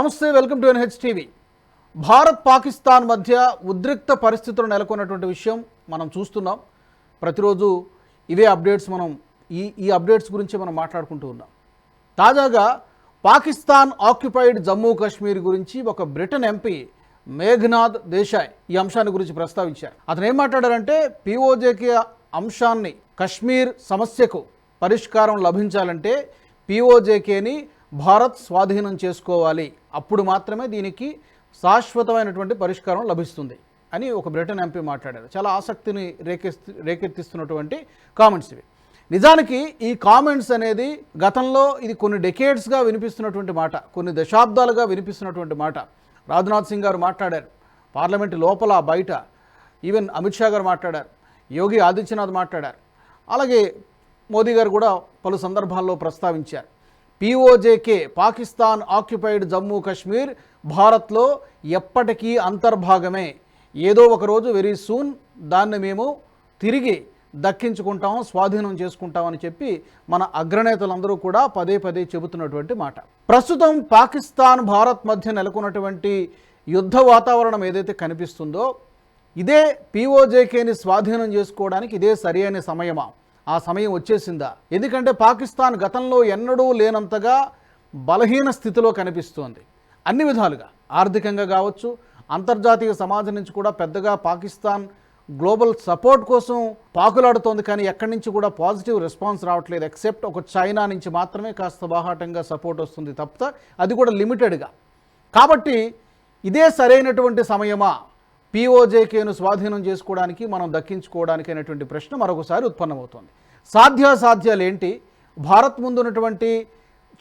నమస్తే welcome to NH TV Bharat Pakistan మధ్య ఉద్రిక్త పరిస్థితులు నెలకొన్నటువంటి విషయం మనం చూస్తున్నాం. ప్రతిరోజు ఇవే అప్డేట్స్ మనం ఈ ఈ అప్డేట్స్ గురించి మనం మాట్లాడుకుంటూ ఉన్నాం. తాజాగా పాకిస్తాన్ ఆక్యుపైడ్ జమ్మూ కాశ్మీర్ గురించి ఒక బ్రిటన్ ఎంపీ మేఘనాథ్ దేశాయ్ ఈ అంశాన్ని గురించి ప్రస్తావించారు. అతను ఏం మాట్లాడారంటే పిఓజేకి అంశాన్ని కశ్మీర్ సమస్యకు పరిష్కారం లభించాలంటే పిఓజేకేని భారత్ స్వాధీనం చేసుకోవాలి. అప్పుడు మాత్రమే దీనికి శాశ్వతమైనటువంటి పరిష్కారం లభిస్తుంది అని ఒక బ్రిటన్ ఎంపీ మాట్లాడారు. చాలా ఆసక్తిని రేకెత్తి రేకెత్తిస్తున్నటువంటి కామెంట్స్ ఇవి. నిజానికి ఈ కామెంట్స్ అనేది గతంలో ఇది కొన్ని డెకేడ్స్గా వినిపిస్తున్నటువంటి మాట కొన్ని దశాబ్దాలుగా వినిపిస్తున్నటువంటి మాట. రాజ్నాథ్ సింగ్ గారు మాట్లాడారు. పార్లమెంట్ లోపల బయట. ఈవెన్ అమిత్ షా గారు మాట్లాడారు. యోగి ఆదిత్యనాథ్ మాట్లాడారు. అలాగే మోదీ గారు కూడా పలు సందర్భాల్లో ప్రస్తావించారు. పిఓజేకే పాకిస్తాన్ ఆక్యుపైడ్ జమ్మూ కాశ్మీర్ భారత్లో ఎప్పటికీ అంతర్భాగమే. ఏదో ఒక రోజు వెరీ సూన్ దాన్ని మేము తిరిగి దక్కించుకుంటాం స్వాధీనం చేసుకుంటామని చెప్పి మన అగ్రనేతలందరూ కూడా పదే పదే చెబుతున్నటువంటి మాట. ప్రస్తుతం పాకిస్తాన్ భారత్ మధ్య నెలకొన్నటువంటి యుద్ధ వాతావరణం ఏదైతే కనిపిస్తుందో ఇదే పిఓజేకేని స్వాధీనం చేసుకోవడానికి ఇదే సరైన సమయమా? ఆ సమయం వచ్చేసిందా? ఎందుకంటే పాకిస్తాన్ గతంలో ఎన్నడూ లేనంతగా బలహీన స్థితిలో కనిపిస్తోంది. అన్ని విధాలుగా. ఆర్థికంగా కావచ్చు అంతర్జాతీయ సమాజం నుంచి కూడా పెద్దగా పాకిస్తాన్ గ్లోబల్ సపోర్ట్ కోసం పాకులాడుతోంది. కానీ ఎక్కడి నుంచి కూడా పాజిటివ్ రెస్పాన్స్ రావట్లేదు. ఎక్సెప్ట్ ఒక చైనా నుంచి మాత్రమే కాస్త బాహాటంగా సపోర్ట్ వస్తుంది తప్ప అది కూడా లిమిటెడ్గా. కాబట్టి ఇదే సరైనటువంటి సమయమా? పిఓజేకేను స్వాధీనం చేసుకోవడానికి మనం దక్కించుకోవడానికి అనేటువంటి ప్రశ్న మరొకసారి ఉత్పన్నమవుతోంది. సాధ్యాసాధ్యాలు ఏంటి భారత్ ముందు ఉన్నటువంటి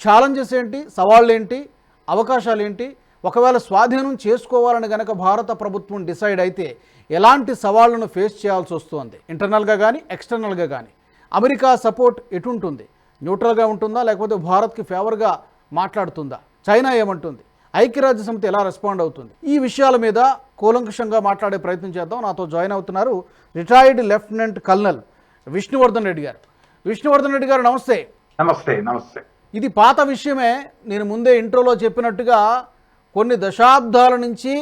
ఛాలెంజెస్ ఏంటి? సవాళ్ళు ఏంటి అవకాశాలు ఏంటి ఒకవేళ స్వాధీనం చేసుకోవాలని గనక భారత ప్రభుత్వం డిసైడ్ అయితే ఎలాంటి సవాళ్ళను ఫేస్ చేయాల్సి వస్తుంది? ఇంటర్నల్గా కానీ ఎక్స్టర్నల్గా కానీ అమెరికా సపోర్ట్ ఎటుంటుంది? న్యూట్రల్గా ఉంటుందా? లేకపోతే భారత్కి ఫేవర్గా మాట్లాడుతుందా? చైనా ఏమంటుంది? ఐక్యరాజ్య సమితి ఎలా రెస్పాండ్ అవుతుంది? ఈ విషయాల మీద కూలంకషంగా మాట్లాడే ప్రయత్నం చేద్దాం. నాతో జాయిన్ అవుతున్నారు retired lieutenant colonel Vishnuvardhan Reddy గారు. విష్ణువర్ధన్ రెడ్డి గారు నమస్తే. నమస్తే నమస్తే. ఇది పాత విషయమే. నేను ముందే ఇంట్రోలో చెప్పినట్టుగా కొన్ని దశాబ్దాల నుంచి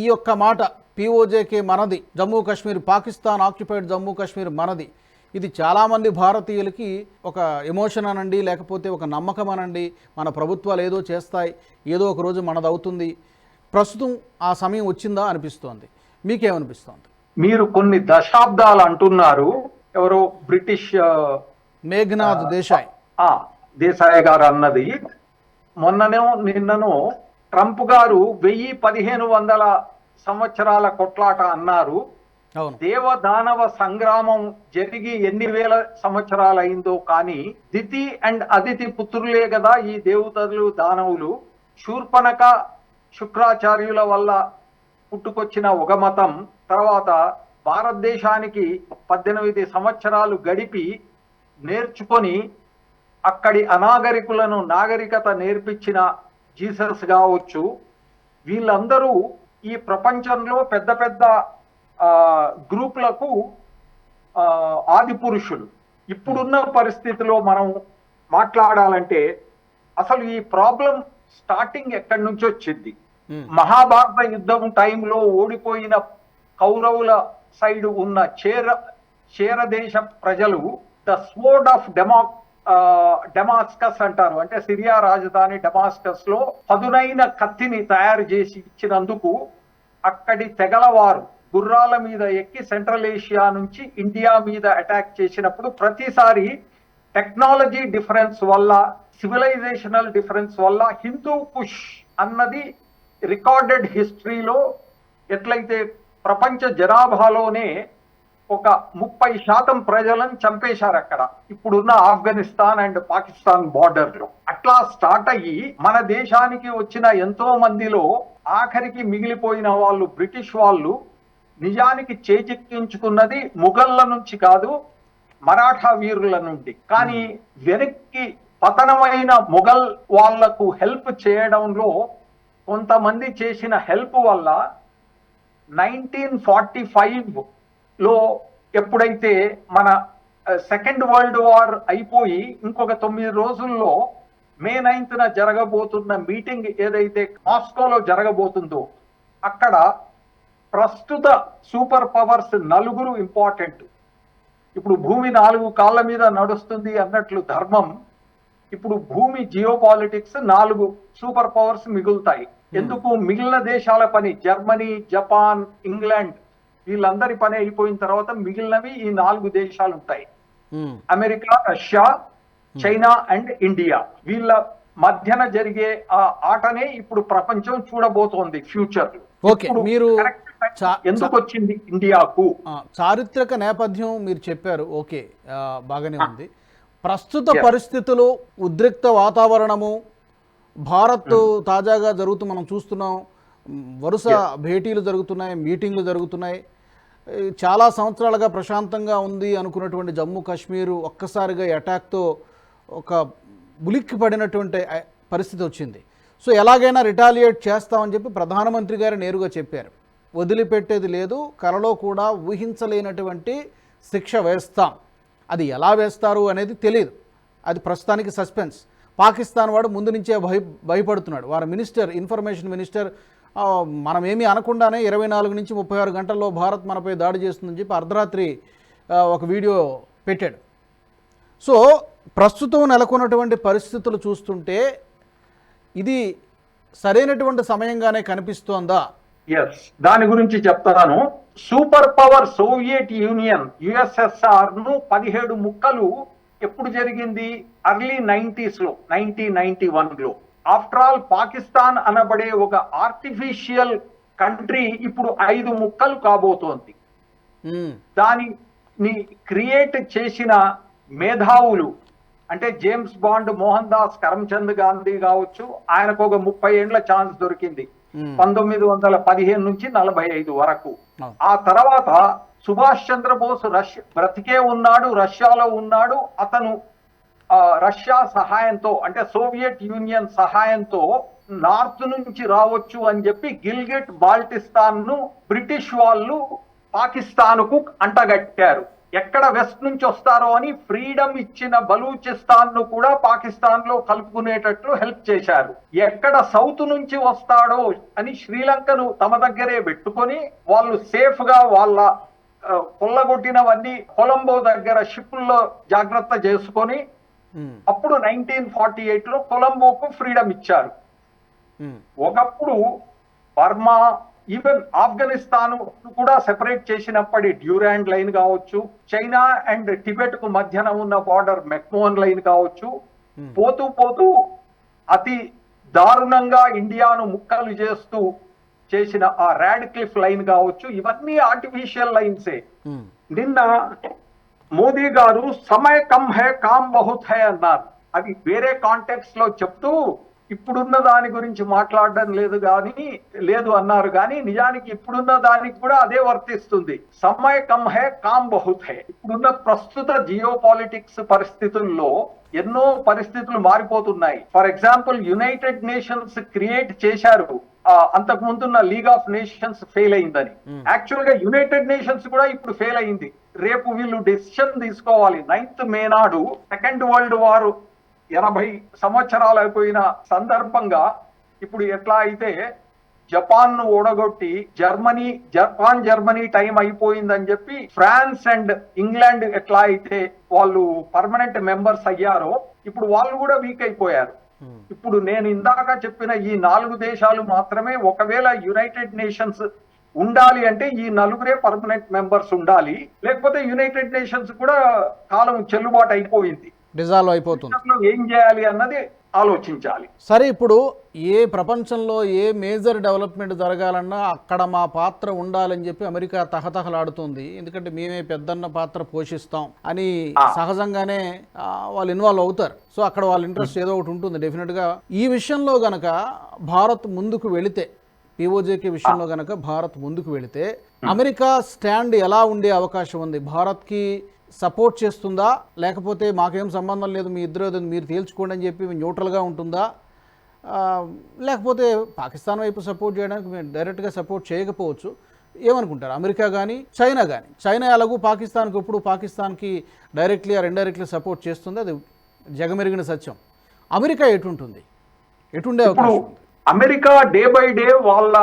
ఈ యొక్క మాట పిఓజేకే మనది జమ్మూ కాశ్మీర్ పాకిస్తాన్ ఆక్యుపైడ్ జమ్మూ కాశ్మీర్ మనది. ఇది చాలామంది భారతీయులకి ఒక ఎమోషన్ అనండి లేకపోతే ఒక నమ్మకం అనండి. మన ప్రభుత్వాలు ఏదో చేస్తాయి ఏదో ఒక రోజు మనదవుతుంది. ప్రస్తుతం ఆ సమయం వచ్చిందా అనిపిస్తోంది. మీకేమనిపిస్తోంది? మీరు కొన్ని దశాబ్దాలు అంటున్నారు. ఎవరో బ్రిటిష్ మేఘనాథ్ దేశాయ్. దేశాయ్ గారు అన్నది. మొన్ననే నిన్నను ట్రంప్ గారు వెయ్యి పదిహేను వందల సంవత్సరాల కొట్లాట అన్నారు. దేవదానవ సంగ్రామం జరిగి ఎన్ని వేల సంవత్సరాలు అయిందో కానీ దితి అండ్ అదితి పుత్రులే కదా ఈ దేవతలు దానవులు. శూర్పణక శుక్రాచార్యుల వల్ల పుట్టుకొచ్చిన ఒక మతం తర్వాత భారతదేశానికి పద్దెనిమిది సంవత్సరాలు గడిపి నేర్చుకొని అక్కడి అనాగరికులను నాగరికత నేర్పించిన జీసస్ కావచ్చు. వీళ్ళందరూ ఈ ప్రపంచంలో పెద్ద పెద్ద గ్రూపులకు ఆది పురుషులు. ఇప్పుడున్న పరిస్థితిలో మనం మాట్లాడాలంటే అసలు ఈ ప్రాబ్లం స్టార్టింగ్ ఎక్కడి నుంచి వచ్చింది. మహాభారత యుద్ధం టైంలో ఓడిపోయిన కౌరవుల సైడ్ ఉన్న చేర చేర దేశ ప్రజలు ద స్వోర్డ్ ఆఫ్ డెమా డెమాస్కస్ అంటారు. అంటే సిరియా రాజధాని డెమాస్కస్లో పదునైన కత్తిని తయారు చేసి ఇచ్చినందుకు అక్కడి తెగలవారు గుర్రాల మీద ఎక్కి సెంట్రల్ ఏషియా నుంచి ఇండియా మీద అటాక్ చేసినప్పుడు ప్రతిసారి టెక్నాలజీ డిఫరెన్స్ వల్ల సివిలైజేషనల్ డిఫరెన్స్ వల్ల హిందూ కుష్ అన్నది రికార్డెడ్ హిస్టరీలో ఎట్లయితే ప్రపంచ జనాభాలోనే ఒక ముప్పై శాతం ప్రజలను చంపేశారు అక్కడ. ఇప్పుడున్న ఆఫ్ఘనిస్తాన్ అండ్ పాకిస్తాన్ బార్డర్లో అట్లా స్టార్ట్ అయ్యి మన దేశానికి వచ్చిన ఎంతో మందిలో ఆఖరికి మిగిలిపోయిన వాళ్ళు బ్రిటిష్ వాళ్ళు నిజానికి చేజిక్కించుకున్నది ముఘల్ల నుంచి కాదు మరాఠా వీరుల నుండి. కానీ వెనక్కి పతనమైన మొఘల్ వాళ్ళకు హెల్ప్ చేయడంలో కొంతమంది చేసిన హెల్ప్ వల్ల నైన్టీన్ ఫార్టీ ఫైవ్లో ఎప్పుడైతే మన సెకండ్ వరల్డ్ వార్ అయిపోయి ఇంకొక తొమ్మిది రోజుల్లో మే నైన్త్న జరగబోతున్న మీటింగ్ ఏదైతే మాస్కోలో జరగబోతుందో అక్కడ ప్రస్తుత సూపర్ పవర్స్ నలుగురు ఇంపార్టెంట్. ఇప్పుడు భూమి నాలుగు కాళ్ళ మీద నడుస్తుంది అన్నట్లు ధర్మం ఇప్పుడు భూమి జియో పాలిటిక్స్ నాలుగు సూపర్ పవర్స్ మిగులుతాయి. ఎందుకు? మిగిలిన దేశాల పని జర్మనీ జపాన్ ఇంగ్లాండ్ వీళ్ళందరి పని అయిపోయిన తర్వాత మిగిలినవి ఈ నాలుగు దేశాలు ఉంటాయి ఉమ్, America Russia China and India. వీళ్ళ మధ్యన జరిగే ఆ ఆటనే ఇప్పుడు ప్రపంచం చూడబోతోంది ఫ్యూచర్. ఓకే, మీరు ఎందుకు వచ్చింది ఇండియాకు? చారిత్రక నేపథ్యం మీరు చెప్పారు. ఓకే బాగానే ఉంది. ప్రస్తుత. పరిస్థితులు ఉద్రిక్త వాతావరణము భారత్ తాజాగా జరుగుతూ మనం చూస్తున్నాం. వరుస భేటీలు జరుగుతున్నాయి మీటింగ్లు జరుగుతున్నాయి. చాలా సంవత్సరాలుగా ప్రశాంతంగా ఉంది అనుకున్నటువంటి జమ్మూ కాశ్మీరు ఒక్కసారిగా అటాక్తో ఒక ఉలిక్కి పడినటువంటి పరిస్థితి వచ్చింది. సో ఎలాగైనా రిటాలియేట్ చేస్తామని చెప్పి ప్రధానమంత్రి గారు నేరుగా చెప్పారు. వదిలిపెట్టేది లేదు కలలో కూడా ఊహించలేనటువంటి శిక్ష వేస్తాం. అది ఎలా వేస్తారు అనేది తెలియదు అది ప్రస్తుతానికి సస్పెన్స్. పాకిస్తాన్ వాడు ముందు నుంచే భయ భయపడుతున్నాడు. వారి మినిస్టర్ ఇన్ఫర్మేషన్ మినిస్టర్ ఆ, మనం ఏమీ అనకుండానే ఇరవై నాలుగు నుంచి ముప్పై ఆరు గంటల్లో భారత్ మనపై దాడి చేస్తుందని చెప్పి అర్ధరాత్రి ఒక వీడియో పెట్టాడు. సో ప్రస్తుతం నెలకొన్నటువంటి పరిస్థితులు చూస్తుంటే ఇది సరైనటువంటి సమయంగానే కనిపిస్తోందా? ఎస్ దాని గురించి చెప్తాను. సూపర్ పవర్ సోవియట్ యూనియన్ యుఎస్ఎస్ఆర్ను పదిహేడు ముక్కలు ఎప్పుడు జరిగింది? అర్లీ నైన్టీస్లో నైన్టీన్ నైన్టీ వన్లో. ఆఫ్టర్ ఆల్ పాకిస్తాన్ అనబడే ఒక ఆర్టిఫిషియల్ కంట్రీ ఇప్పుడు ఐదు ముక్కలు కాబోతోంది. ఉమ్, దానిని క్రియేట్ చేసిన మేధావులు అంటే James Bond Mohandas Karamchand Gandhi కావచ్చు ఆయనకు ఒక ముప్పై ఏండ్ల ఛాన్స్ దొరికింది. పంతొమ్మిది వందల పదిహేను నుంచి నలభై ఐదు వరకు. ఆ తర్వాత సుభాష్ చంద్రబోస్ రష్యా బ్రతికే ఉన్నాడు రష్యాలో ఉన్నాడు. అతను రష్యా సహాయంతో అంటే సోవియట్ యూనియన్ సహాయంతో నార్త్ నుంచి రావచ్చు అని చెప్పి గిల్గిట్ బాల్టిస్తాన్ను బ్రిటిష్ వాళ్ళు పాకిస్తాన్కు అంటగట్టారు. ఎక్కడ వెస్ట్ నుంచి వస్తారో అని ఫ్రీడమ్ ఇచ్చిన బలూచిస్తాన్ను కూడా పాకిస్తాన్లో కలుపుకునేటట్లు హెల్ప్ చేశారు. ఎక్కడ సౌత్ నుంచి వస్తాడో అని శ్రీలంకను తమ దగ్గరే పెట్టుకొని వాళ్ళు సేఫ్గా వాళ్ళ కొల్లగొట్టినవన్నీ కొలంబో దగ్గర షిప్పుల్లో జాగ్రత్త చేసుకొని అప్పుడు నైన్టీన్ ఫార్టీ ఎయిట్లో కొలంబోకు ఫ్రీడమ్ ఇచ్చారు. ఒకప్పుడు బర్మా ఈవెన్ ఆఫ్ఘనిస్తాన్ కూడా సెపరేట్ చేసినప్పటి డ్యూరాండ్ లైన్ కావచ్చు చైనా అండ్ టిబెట్కు మధ్యన ఉన్న బార్డర్ మెక్మోన్ లైన్ కావచ్చు. Hmm. పోతూ పోతూ అతి దారుణంగా ఇండియాను ముక్కలు చేస్తూ చేసిన ఆ ర్యాడ్ క్లిఫ్ లైన్ కావచ్చు ఇవన్నీ ఆర్టిఫిషియల్ లైన్సే ఉమ్, నిన్న మోదీ గారు సమయ కమ్ హే కామ్ బహుత్ హే అన్నారు. అది వేరే కాంటెక్స్ట్లో చెప్తూ ఇప్పుడున్న దాని గురించి మాట్లాడడం లేదు కానీ లేదు అన్నారు కానీ నిజానికి ఇప్పుడున్న దానికి కూడా అదే వర్తిస్తుంది. సమయ కమ్ హే కామ్ బహుత్ హే. ఇప్పుడున్న ప్రస్తుత జియో పాలిటిక్స్ పరిస్థితుల్లో ఎన్నో పరిస్థితులు మారిపోతున్నాయి. For example United Nations create చేశారు. అంతకు ముందున్న లీగ్ ఆఫ్ నేషన్స్ ఫెయిల్ అయిందని. యాక్చువల్గా యునైటెడ్ నేషన్స్ కూడా ఇప్పుడు ఫెయిల్ అయింది. రేపు వీళ్ళు డెసిషన్ తీసుకోవాలి. నైన్త్ మే నాడు సెకండ్ వరల్డ్ వార్ ఎనభై సంవత్సరాలు అయిపోయిన సందర్భంగా ఇప్పుడు ఎట్లా అయితే జపాన్ను ఓడగొట్టి జర్మనీ జపాన్ జర్మనీ టైం అయిపోయిందని చెప్పి ఫ్రాన్స్ అండ్ ఇంగ్లాండ్ ఎట్లా అయితే వాళ్ళు పర్మనెంట్ మెంబర్స్ అయ్యారో ఇప్పుడు వాళ్ళు కూడా వీక్ అయిపోయారు. ఉమ్, ఇప్పుడు నేను ఇందాక చెప్పిన ఈ నాలుగు దేశాలు మాత్రమే ఒకవేళ యునైటెడ్ నేషన్స్ ఉండాలి అంటే ఈ నలుగురే పర్మనెంట్ మెంబర్స్ ఉండాలి. లేకపోతే యునైటెడ్ నేషన్స్ కూడా కాలం చెల్లుబాటు అయిపోయింది. డిజాల్వ్ అయిపోతుంది. ఏం చేయాలి అన్నది ఆలోచించాలి. సరే ఇప్పుడు ఏ ప్రపంచంలో ఏ మేజర్ డెవలప్మెంట్ జరగాలన్నా అక్కడ మా పాత్ర ఉండాలని చెప్పి అమెరికా తహతహలాడుతుంది. ఎందుకంటే మేమే పెద్దన్న పాత్ర పోషిస్తాం అని సహజంగానే వాళ్ళు ఇన్వాల్వ్ అవుతారు. సో అక్కడ వాళ్ళ ఇంట్రెస్ట్ ఏదో ఒకటి ఉంటుంది డెఫినెట్గా. ఈ విషయంలో గనక భారత్ ముందుకు వెళితే పిఓజేకే విషయంలో గనక భారత్ ముందుకు వెళితే అమెరికా స్టాండ్ ఎలా ఉండే అవకాశం ఉంది? భారత్కి సపోర్ట్ చేస్తుందా? లేకపోతే మాకేం సంబంధం లేదు మీ ఇద్దరు మీరు తేల్చుకోండి అని చెప్పి న్యూట్రల్గా ఉంటుందా? లేకపోతే పాకిస్తాన్ వైపు సపోర్ట్ చేయడానికి మేము డైరెక్ట్గా సపోర్ట్ చేయకపోవచ్చు. ఏమనుకుంటారు? అమెరికా కానీ చైనా కానీ చైనా ఎలాగూ పాకిస్తాన్కి ఎప్పుడు పాకిస్తాన్కి డైరెక్ట్లీ ఆర్ ఇండైరెక్ట్లీ సపోర్ట్ చేస్తుంది? అది జగమెరిగిన సత్యం. అమెరికా ఎటుంటుంది? ఎటుండే ఇప్పుడు అవకాశం అమెరికా డే బై డే వాళ్ళ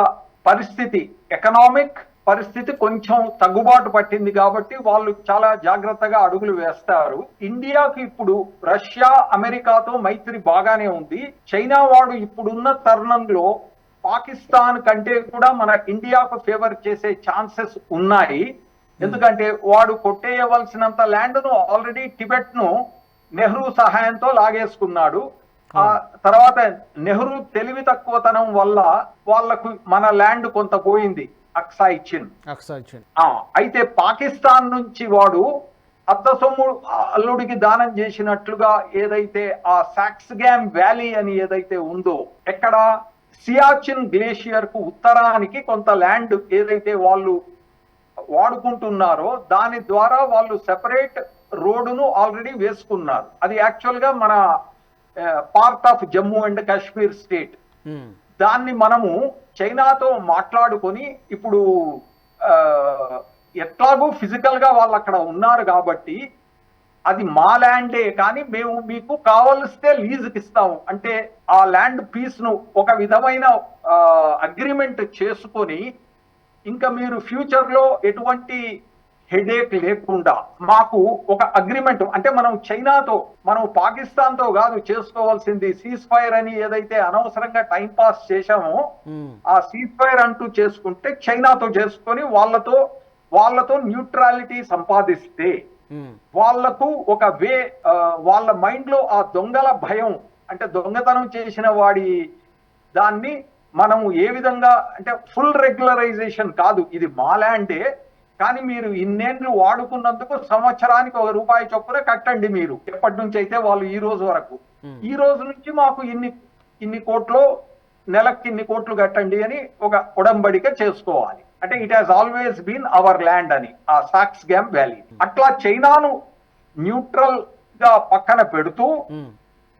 పరిస్థితి ఎకనామిక్ పరిస్థితి కొంచెం తగ్గుబాటు పట్టింది కాబట్టి వాళ్ళు చాలా జాగ్రత్తగా అడుగులు వేస్తారు. ఇండియాకి ఇప్పుడు రష్యా అమెరికాతో మైత్రి బాగానే ఉంది. చైనా వాడు ఇప్పుడున్న తరుణంలో పాకిస్తాన్ కంటే కూడా మన ఇండియాకు ఫేవర్ చేసే ఛాన్సెస్ ఉన్నాయి. ఎందుకంటే వాడు కొట్టేయవలసినంత ల్యాండ్ను ఆల్రెడీ టిబెట్ను నెహ్రూ సహాయంతో లాగేసుకున్నాడు. ఆ తర్వాత నెహ్రూ తెలివి తక్కువతనం వల్ల వాళ్ళకు మన ల్యాండ్ కొంత పోయింది. అక్సా ఇచ్చింది అక్సాయిచ్చింది ఆ, అయితే పాకిస్తాన్ నుంచి వాడు అత్త సొమ్ము ఆ అల్లుడికి దానం చేసినట్లుగా ఏదైతే ఆ సాక్స్ గ్యామ్ వ్యాలీ అని ఏదైతే ఉందో ఎక్కడ? సియాచిన్ గ్లేషియర్కు ఉత్తరానికి కొంత ల్యాండ్ ఏదైతే వాళ్ళు వాడుకుంటున్నారో దాని ద్వారా వాళ్ళు సెపరేట్ రోడ్డును ఆల్రెడీ వేసుకున్నారు. అది యాక్చువల్గా మన part of Jammu and Kashmir state. దాన్ని మనము చైనాతో మాట్లాడుకొని ఇప్పుడు ఎట్లాగూ ఫిజికల్గా వాళ్ళు అక్కడ ఉన్నారు కాబట్టి అది మా ల్యాండే కానీ మేము మీకు కావలిస్తే లీజుకి ఇస్తాము. అంటే ఆ ల్యాండ్ పీస్ను ఒక విధమైన అగ్రిమెంట్ చేసుకొని ఇంకా మీరు ఫ్యూచర్లో ఎటువంటి హెడేక్ లేకుండా మాకు ఒక అగ్రిమెంట్ అంటే మనం చైనాతో మనం పాకిస్తాన్తో కాదు చేసుకోవాల్సింది సీజ్ ఫైర్ అని ఏదైతే అనవసరంగా టైం పాస్ చేశామో ఆ సీజ్ ఫైర్ అంటూ చేసుకుంటే చైనాతో చేసుకొని వాళ్ళతో వాళ్ళతో న్యూట్రాలిటీ సంపాదిస్తే వాళ్ళకు ఒక వే వాళ్ళ మైండ్లో ఆ దొంగల భయం అంటే దొంగతనం చేసిన వాడి దాన్ని మనం ఏ విధంగా అంటే ఫుల్ రెగ్యులరైజేషన్ కాదు ఇది మా ల్యాండే కానీ మీరు ఇన్నేళ్ళు వాడుకున్నందుకు సంవత్సరానికి ఒక రూపాయి చొప్పున కట్టండి మీరు. ఎప్పటి నుంచి అయితే వాళ్ళు ఈ రోజు వరకు. ఈ రోజు నుంచి మాకు ఇన్ని ఇన్ని కోట్లు నెలకి ఇన్ని కోట్లు కట్టండి అని ఒక ఉడంబడిక చేసుకోవాలి. అంటే it has always been our land అని ఆ సాక్స్ గ్యామ్ వ్యాలీ అట్లా చైనాను న్యూట్రల్గా పక్కన పెడుతూ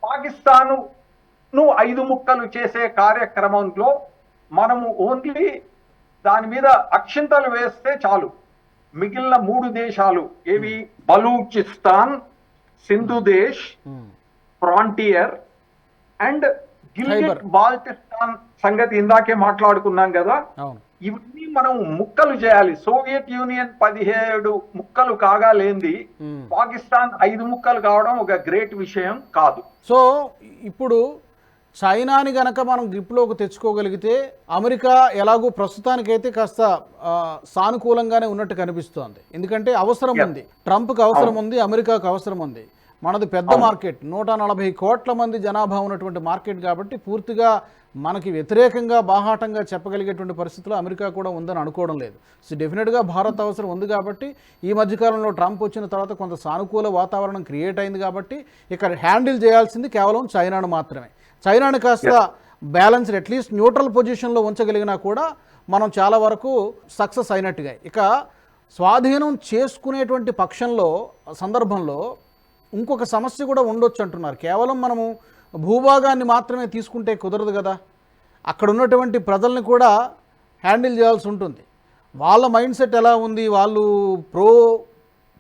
పాకిస్తాను ను ఐదు ముక్కలు చేసే కార్యక్రమంలో మనము ఓన్లీ దాని మీద అక్షింతలు వేస్తే చాలు. మిగిలిన మూడు దేశాలు ఏవి? Balochistan Sindhudesh um, frontier and Gilgit. Baltistan సంగతి ఇందాకే మాట్లాడుకున్నాం కదా. ఇవన్నీ మనం ముక్కలు చేయాలి. సోవియట్ యూనియన్ పదిహేడు ముక్కలు కాగా లేంది ఉమ్. పాకిస్తాన్ ఐదు ముక్కలు కావడం ఒక గ్రేట్ విషయం కాదు. సో ఇప్పుడు చైనాని గనక మనం గ్రిప్లోకి తెచ్చుకోగలిగితే అమెరికా ఎలాగో ప్రస్తుతానికైతే కాస్త సానుకూలంగానే ఉన్నట్టు కనిపిస్తోంది. ఎందుకంటే అవసరం. ఉంది. ట్రంప్కి అవసరం ఉంది అమెరికాకు అవసరం ఉంది. మనది పెద్ద మార్కెట్. నూట నలభై కోట్ల మంది జనాభా ఉన్నటువంటి మార్కెట్ కాబట్టి పూర్తిగా మనకి వ్యతిరేకంగా బాహాటంగా చెప్పగలిగేటువంటి పరిస్థితిలో అమెరికా కూడా ఉందని అనుకోవడం లేదు. సో డెఫినెట్గా భారత్ అవసరం ఉంది కాబట్టి ఈ మధ్యకాలంలో ట్రంప్ వచ్చిన తర్వాత కొంత సానుకూల వాతావరణం క్రియేట్ అయింది కాబట్టి ఇక్కడ హ్యాండిల్ చేయాల్సింది కేవలం చైనాను మాత్రమే. చైనాని కాస్త బ్యాలెన్స్ అట్లీస్ట్ న్యూట్రల్ పొజిషన్లో ఉంచగలిగినా కూడా మనం చాలా వరకు సక్సెస్ అయినట్టుగా. ఇక స్వాధీనం చేసుకునేటువంటి పక్షంలో సందర్భంలో ఇంకొక సమస్య కూడా ఉండొచ్చు అంటున్నారు. కేవలం మనము భూభాగాన్ని మాత్రమే తీసుకుంటే కుదరదు కదా. అక్కడ ఉన్నటువంటి ప్రజల్ని కూడా హ్యాండిల్ చేయాల్సి ఉంటుంది. వాళ్ళ మైండ్ సెట్ ఎలా ఉంది? వాళ్ళు ప్రో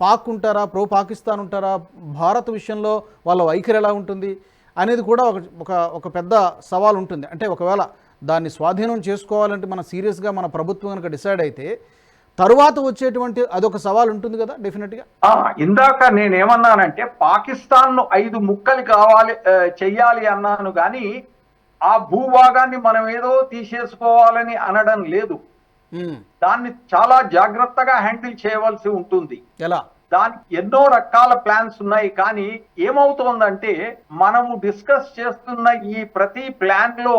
పాక్ ఉంటారా? ప్రో పాకిస్తాన్ ఉంటారా? భారత్ విషయంలో వాళ్ళ వైఖరి ఎలా ఉంటుంది? అనేది కూడా ఒక ఒక ఒక పెద్ద సవాల్ ఉంటుంది. అంటే ఒకవేళ దాన్ని స్వాధీనం చేసుకోవాలంటే మన సీరియస్గా మన ప్రభుత్వం కనుక డిసైడ్ అయితే తరువాత వచ్చేటువంటి అదొక సవాల్ ఉంటుంది కదా డెఫినెట్గా ఇందాక నేనేమన్నానంటే పాకిస్తాన్ను ఐదు ముక్కలు కావాలి చెయ్యాలి అన్నాను కానీ ఆ భూభాగాన్ని మనం ఏదో తీసేసుకోవాలని అనడం లేదు. దాన్ని చాలా జాగ్రత్తగా హ్యాండిల్ చేయవలసి ఉంటుంది. ఎలా? దానికి ఎన్నో రకాల ప్లాన్స్ ఉన్నాయి. కానీ ఏమవుతోందంటే మనము డిస్కస్ చేస్తున్న ఈ ప్రతి ప్లాన్లో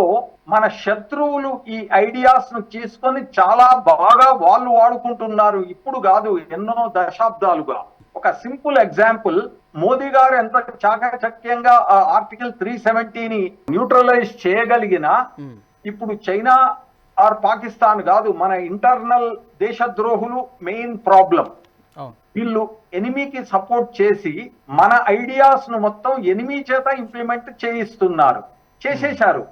మన శత్రువులు ఈ ఐడియాస్ను తీసుకొని చాలా బాగా వాళ్ళు వాడుకుంటున్నారు. ఇప్పుడు కాదు ఎన్నో దశాబ్దాలుగా. ఒక సింపుల్ ఎగ్జాంపుల్ మోదీ గారు ఎంత చాకచక్యంగా ఆర్టికల్ త్రీ సెవెంటీని న్యూట్రలైజ్ చేయగలిగిన ఇప్పుడు చైనా ఆర్ పాకిస్తాన్ కాదు మన ఇంటర్నల్ దేశద్రోహులు మెయిన్ ప్రాబ్లం వీళ్ళు ఎనిమీకి సపోర్ట్ చేసి మన ఐడియాస్ను మొత్తం ఎనిమీ చేత ఇంప్లిమెంట్ చేయిస్తున్నారు. చేసేశారు.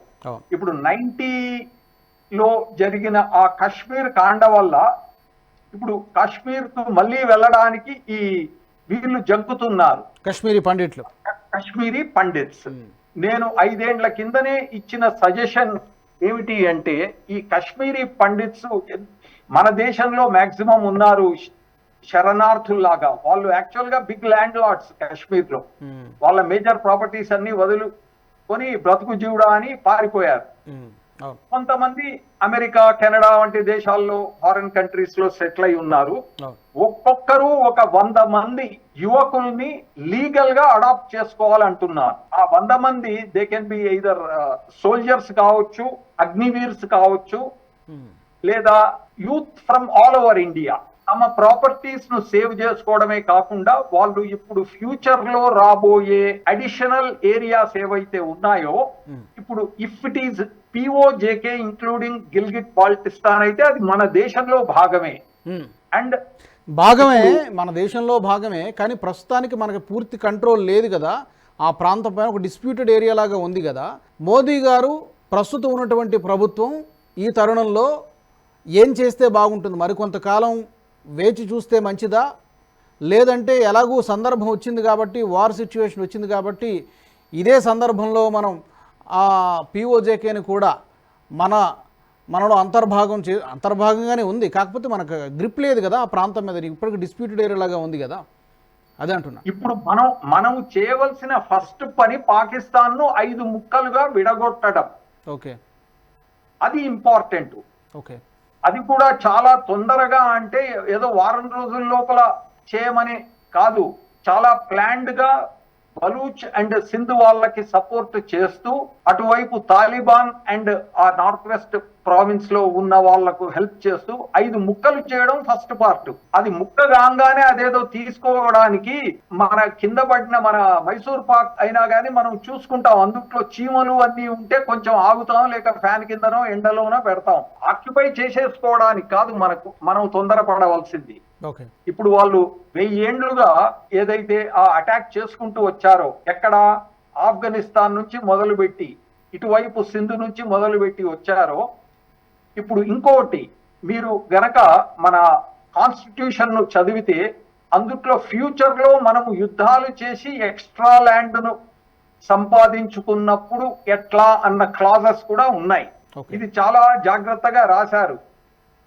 ఇప్పుడు 90 లో జరిగిన ఆ కశ్మీర్ కాండ వల్ల ఇప్పుడు కాశ్మీర్కు మళ్ళీ వెళ్ళడానికి ఈ వీళ్ళు జంకుతున్నారు. కాశ్మీరీ పండిట్లు. కశ్మీరీ పండిట్స్. నేను ఐదేండ్ల కిందనే ఇచ్చిన సజెషన్ ఏమిటి అంటే ఈ కశ్మీరీ పండిట్స్ మన దేశంలో మాక్సిమం ఉన్నారు శరణార్థుల్లాగా. వాళ్ళు యాక్చువల్గా బిగ్ ల్యాండ్ లార్డ్స్ కాశ్మీర్లో వాళ్ళ మేజర్ ప్రాపర్టీస్ అన్ని వదులుకొని బ్రతుకు జీవుడా అని పారిపోయారు. అవును. కొంతమంది అమెరికా కెనడా వంటి దేశాల్లో ఫారిన్ కంట్రీస్లో సెటిల్ అయి ఉన్నారు. ఒక్కొక్కరు ఒక వంద మంది యువకుల్ని లీగల్గా అడాప్ట్ చేసుకోవాలంటున్నారు. ఆ వంద మంది they can be either soldiers కావచ్చు అగ్నివీర్స్ కావచ్చు ఉమ్, లేదా youth from all over India తమ ప్రాపర్టీస్ను సేవ్ చేసుకోవడమే కాకుండా వాళ్ళు ఇప్పుడు ఫ్యూచర్లో రాబోయే అడిషనల్ ఏరియాస్ ఏవైతే ఉన్నాయో. ఇప్పుడు if it is POJK including Gilgit Baltistan అయితే అది మన దేశంలో భాగమే. అండ్ భాగమే మన దేశంలో భాగమే కానీ ప్రస్తుతానికి మనకి పూర్తి కంట్రోల్ లేదు కదా ఆ ప్రాంతం పైన ఒక డిస్ప్యూటెడ్ ఏరియా లాగా ఉంది కదా మోదీ గారు ప్రస్తుతం ఉన్నటువంటి ప్రభుత్వం ఈ తరుణంలో ఏం చేస్తే బాగుంటుంది మరికొంతకాలం వేచి చూస్తే మంచిదా? లేదంటే ఎలాగూ సందర్భం వచ్చింది కాబట్టి వార్ సిచ్యువేషన్ వచ్చింది కాబట్టి ఇదే సందర్భంలో మనం ఆ పిఓజేకేని కూడా మన మనలో అంతర్భాగం చే అంతర్భాగంగానే ఉంది. కాకపోతే మనకు గ్రిప్ లేదు కదా ఆ ప్రాంతం మీద. ఇప్పటికి డిస్ప్యూటెడ్ ఏరియా లాగా ఉంది కదా. అదే అంటున్నా. ఇప్పుడు మనం మనం చేయవలసిన ఫస్ట్ పని పాకిస్తాన్ను ఐదు ముక్కలుగా విడగొట్టడం. ఓకే. అది ఇంపార్టెంట్. ఓకే. అది కూడా చాలా తొందరగా అంటే ఏదో వారం రోజుల లోపల చేయమని కాదు చాలా ప్లాన్డ్గా బలూచ్ అండ్ సింధు వాళ్ళకి సపోర్ట్ చేస్తూ అటువైపు తాలిబాన్ అండ్ ఆ నార్త్ వెస్ట్ ప్రావిన్స్లో ఉన్న వాళ్ళకు హెల్ప్ చేస్తూ ఐదు ముక్కలు చేయడం ఫస్ట్ పార్ట్ అది ముక్క కాగానే అదేదో తీసుకోవడానికి మన కింద పడిన మన మైసూర్ పాక్ అయినా కానీ మనం చూసుకుంటాం. అందుట్లో చీమలు అన్ని ఉంటే కొంచెం ఆగుతాం లేక ఫ్యాన్ కిందనో ఎండలోనో పెడతాం. ఆక్యుపై చేసేసుకోవడానికి కాదు మనకు మనం తొందరపడవలసింది. ఇప్పుడు వాళ్ళు వెయ్యి ఏండ్లుగా ఏదైతే ఆ అటాక్ చేసుకుంటూ వచ్చారో ఎక్కడ? ఆఫ్ఘనిస్తాన్ నుంచి మొదలుపెట్టి ఇటువైపు సింధు నుంచి మొదలుపెట్టి వచ్చారో ఇప్పుడు ఇంకోటి మీరు గనక మన కాన్స్టిట్యూషన్ను చదివితే అందుట్లో ఫ్యూచర్లో మనము యుద్ధాలు చేసి ఎక్స్ట్రా ల్యాండ్ను సంపాదించుకున్నప్పుడు ఎట్లా అన్న క్లాజెస్ కూడా ఉన్నాయి. ఇది చాలా జాగ్రత్తగా రాశారు.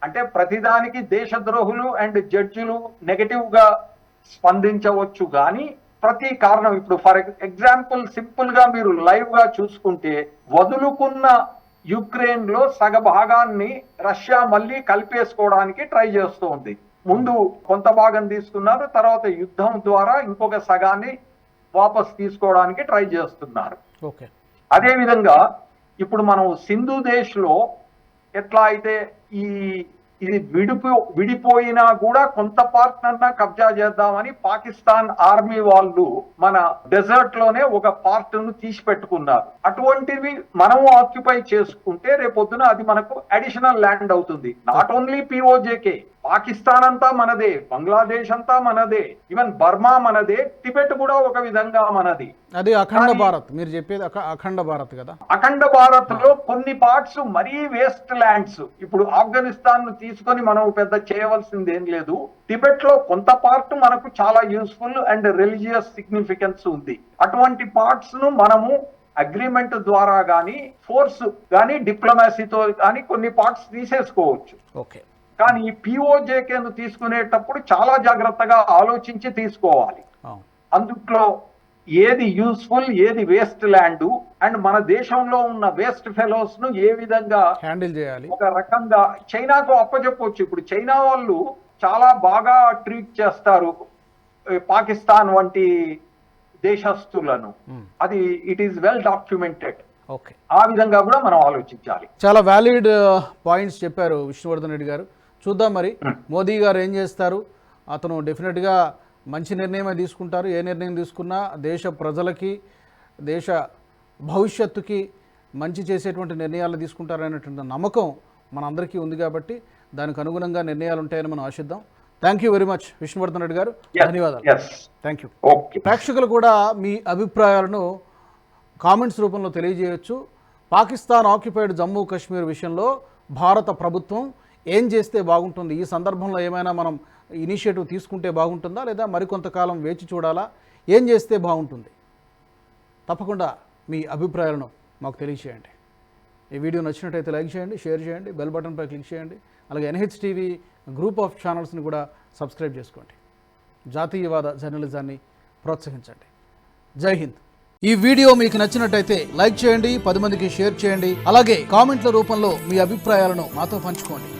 అంటే ప్రతిదానికి దేశద్రోహులు అండ్ జడ్జిలు నెగటివ్గా స్పందించవచ్చు కానీ ప్రతి కారణం ఇప్పుడు ఫర్ ఎగ్జాంపుల్ సింపుల్గా మీరు లైవ్గా చూసుకుంటే వదులుకున్న యుక్రెయిన్లో సగ భాగాన్ని రష్యా మళ్ళీ కలిపేసుకోవడానికి ట్రై చేస్తూ ఉంది. ముందు కొంత భాగం తీసుకున్నారు తర్వాత యుద్ధం ద్వారా ఇంకొక సగాన్ని వాపస్ తీసుకోవడానికి ట్రై చేస్తున్నారు. అదే విధంగా ఇప్పుడు మనం సింధు దేశ్లో ఎట్లా అయితే ఈ ఇది విడిపో విడిపోయినా కూడా కొంత పార్ట్ అన్నా కబ్జా చేద్దామని పాకిస్తాన్ ఆర్మీ వాళ్ళు మన డెజర్ట్లోనే ఒక పార్ట్ను తీసి పెట్టుకున్నారు అటువంటివి మనము ఆక్యుపై చేసుకుంటే రేపొద్దున అది మనకు అడిషనల్ ల్యాండ్ అవుతుంది. నాట్ ఓన్లీ పిఓజేకే పాకిస్తాన్ అంతా మనదే బంగ్లాదేశ్ అంతా మనదే ఈవెన్ బర్మా మనదే టిబెట్ కూడా ఒక విధంగా మనది. అది అఖండ భారత్ మీరు చెప్పేది అఖ- అఖండ భారత్ కదా? అఖండ భారత్లో కొన్ని పార్ట్స్ మరీ వేస్ట్ ల్యాండ్స్ ఇప్పుడు ఆఫ్ఘనిస్తాన్ను తీసుకొని మనం పెద్ద చేయవలసింది ఏం లేదు. టిబెట్లో కొంత పార్ట్ మనకు చాలా యూస్ఫుల్ అండ్ రిలీజియస్ సిగ్నిఫికెన్స్ ఉంది. అటువంటి పార్ట్స్ను మనము అగ్రిమెంట్ ద్వారా గాని ఫోర్స్ గాని డిప్లొమాసీతో గాని కొన్ని పార్ట్స్ తీసేసుకోవచ్చు. ఓకే. కానీ ఈ పిఓజేకేను తీసుకునేటప్పుడు చాలా జాగ్రత్తగా ఆలోచించి తీసుకోవాలి. అందుట్లో ఏది యూస్ఫుల్ ఏది వేస్ట్ ల్యాండ్ అండ్ మన దేశంలో ఉన్న వేస్ట్ ఫెలోస్ను ఏ విధంగా హ్యాండిల్ చేయాలి. ఒక రకంగా చైనాకు అప్పచెప్పొచ్చు ఇప్పుడు చైనా వాళ్ళు చాలా బాగా ట్రీట్ చేస్తారు పాకిస్తాన్ వంటి దేశస్తులను మ్మ్. అది it is well documented okay ఆ విధంగా కూడా మనం ఆలోచించాలి. చాలా వ్యాలిడ్ పాయింట్స్ చెప్పారు విష్ణువర్ధన్ రెడ్డి గారు. చూద్దాం మరి. మోదీ గారు ఏం చేస్తారు? అతను డెఫినెట్గా మంచి నిర్ణయమే తీసుకుంటారు. ఏ నిర్ణయం తీసుకున్నా దేశ ప్రజలకి దేశ భవిష్యత్తుకి మంచి చేసేటువంటి నిర్ణయాలు తీసుకుంటారు అనేటువంటి నమ్మకం మనందరికీ ఉంది కాబట్టి దానికి అనుగుణంగా నిర్ణయాలు ఉంటాయని మనం ఆశిద్దాం. Thank you very much Vishnuvardhan Reddy గారు. ధన్యవాదాలు. థ్యాంక్ యూ ప్రేక్షకులు కూడా మీ అభిప్రాయాలను కామెంట్స్ రూపంలో తెలియజేయవచ్చు పాకిస్తాన్ ఆక్యుపైడ్ జమ్మూ కాశ్మీర్ విషయంలో భారత ప్రభుత్వం ఏం చేస్తే బాగుంటుంది? ఈ సందర్భంలో ఏమైనా మనం ఇనిషియేటివ్ తీసుకుంటే బాగుంటుందా? లేదా మరికొంతకాలం వేచి చూడాలా? ఏం చేస్తే బాగుంటుంది? తప్పకుండా మీ అభిప్రాయాలను మాకు తెలియచేయండి ఈ వీడియో నచ్చినట్టయితే లైక్ చేయండి షేర్ చేయండి బెల్ బటన్పై క్లిక్ చేయండి అలాగే ఎన్హెచ్ టీవీ గ్రూప్ ఆఫ్ ఛానల్స్ని కూడా సబ్స్క్రైబ్ చేసుకోండి. జాతీయవాద జర్నలిజాన్ని ప్రోత్సహించండి. జై హింద్. ఈ వీడియో మీకు నచ్చినట్టయితే లైక్ చేయండి పది మందికి షేర్ చేయండి అలాగే కామెంట్ల రూపంలో మీ అభిప్రాయాలను మాతో పంచుకోండి.